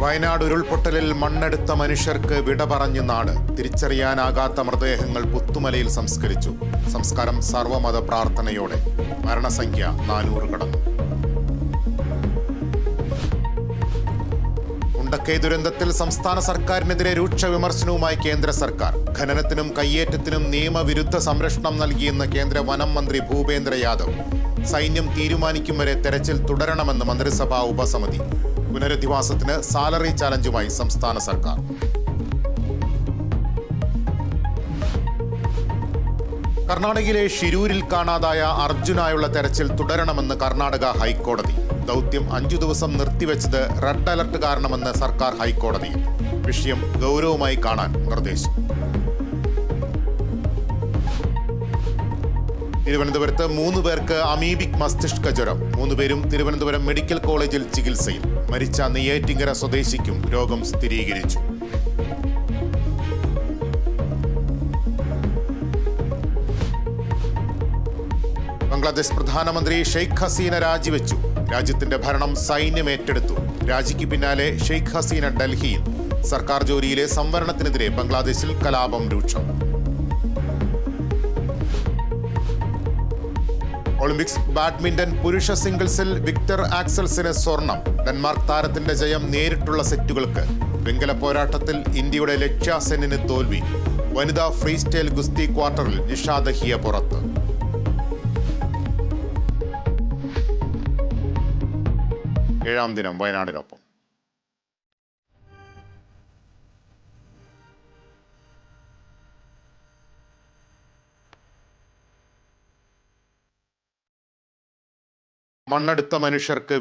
വയനാട് ഉരുൾപൊട്ടലിൽ മണ്ണെടുത്ത മനുഷ്യർക്ക് വിട പറഞ്ഞു നാട്. തിരിച്ചറിയാനാകാത്ത മൃതദേഹങ്ങൾ പുത്തുമലയിൽ സംസ്കരിച്ചു. സംസ്കാരം സർവമത പ്രാർത്ഥനയോടെ. മരണസംഖ്യ നാനൂറ് കടന്നു. മുണ്ടക്കൈ ദുരന്തത്തിൽ സംസ്ഥാന സർക്കാരിനെതിരെ രൂക്ഷ വിമർശനവുമായി കേന്ദ്ര സർക്കാർ. ഖനനത്തിനും കയ്യേറ്റത്തിനും നിയമവിരുദ്ധ സംരക്ഷണം നൽകിയെന്ന് കേന്ദ്ര വനം മന്ത്രി ഭൂപേന്ദ്ര യാദവ്. സൈന്യം തീരുമാനിക്കും വരെ തെരച്ചിൽ തുടരണമെന്ന് മന്ത്രിസഭാ ഉപസമിതി. പുനരധിവാസത്തിന് സാലറി ചാലഞ്ചുമായി സംസ്ഥാന സർക്കാർ. കർണാടകയിലെ ഷിരൂരിൽ കാണാതായ അർജുനായുള്ള തെരച്ചിൽ തുടരണമെന്ന് കർണാടക ഹൈക്കോടതി. ദൗത്യം അഞ്ചു ദിവസം നിർത്തിവെച്ചത് റെഡ് അലർട്ട് കാരണമെന്ന് സർക്കാർ ഹൈക്കോടതി വിഷയം ഗൗരവമായി കാണാൻ നിർദ്ദേശം. തിരുവനന്തപുരത്ത് മൂന്ന് പേർക്ക് അമീബിക് മസ്തിഷ്ക ജ്വരം. മൂന്നുപേരും തിരുവനന്തപുരം മെഡിക്കൽ കോളേജിൽ ചികിത്സയിൽ. മരിച്ച നെയ്യാറ്റിങ്കര സ്വദേശിക്കും രോഗം സ്ഥിരീകരിച്ചു. ബംഗ്ലാദേശ് പ്രധാനമന്ത്രി ഷെയ്ഖ് ഹസീന രാജിവെച്ചു. രാജ്യത്തിന്റെ ഭരണം സൈന്യം ഏറ്റെടുത്തു. രാജിക്ക് പിന്നാലെ ഷെയ്ഖ് ഹസീന ഡൽഹിയിൽ. സർക്കാർ ജോലിയിലെ സംവരണത്തിനെതിരെ ബംഗ്ലാദേശിൽ കലാപം രൂക്ഷം. ഒളിമ്പിക്സ് ബാഡ്മിന്റൺ പുരുഷ സിംഗിൾസിൽ വിക്ടർ ആക്സൽസിന് സ്വർണം. ഡെൻമാർക്ക് താരത്തിന്റെ ജയം നേരിട്ടുള്ള സെറ്റുകൾക്ക്. വെങ്കല പോരാട്ടത്തിൽ ഇന്ത്യയുടെ ലക്ഷ്യ സെന്നിന് തോൽവി. വനിതാ ഫ്രീ സ്റ്റൈൽ ഗുസ്തി ക്വാർട്ടറിൽ നിഷാദഹിയ പുറത്ത്. ഏഴാം ദിനം വയനാടിനൊപ്പം. മണ്ണെടുത്ത മനുഷ്യർക്ക്